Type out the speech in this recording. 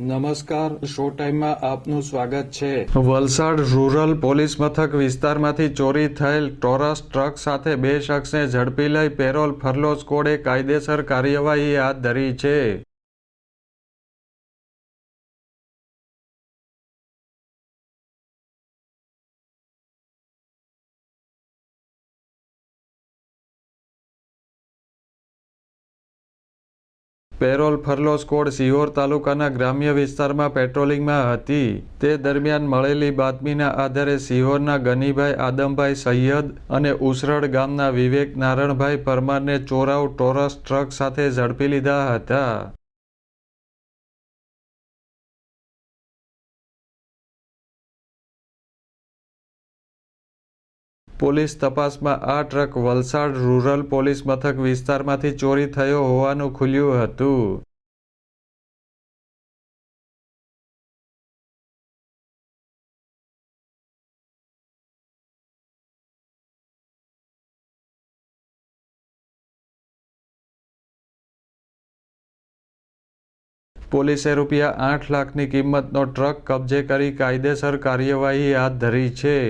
નમસ્કાર, શો ટાઈમમાં આપનું સ્વાગત છે. વલસાડ રૂરલ પોલીસ મથક વિસ્તારમાંથી ચોરી થયેલ ટોરસ ટ્રક સાથે બે શખ્સને ઝડપી લઈ પેરોલ ફરલો સ્કોડે કાયદેસર કાર્યવાહી હાથ ધરી છે. પેરોલ ફરલો સ્કોડ સિહોર તાલુકાના ગ્રામ્ય વિસ્તારમાં પેટ્રોલિંગમાં હતી. તે દરમિયાન મળેલી બાતમીના આધારે સિહોરના ગનીભાઈ આદમભાઈ સૈયદ અને ઉસરડ ગામના વિવેક નારણભાઈ પરમારને ચોરાઉ ટોરસ ટ્રક સાથે ઝડપી લીધા હતા. પોલીસ તપાસમાં આ ટ્રક વલસાડ રૂરલ પોલીસ મથક વિસ્તારમાંથી ચોરી થયો હોવાનું ખુલ્યું હતું. પોલીસે રૂપિયા આઠ લાખની કિંમતનો ટ્રક કબજે કરી કાયદેસર કાર્યવાહી હાથ ધરી છે.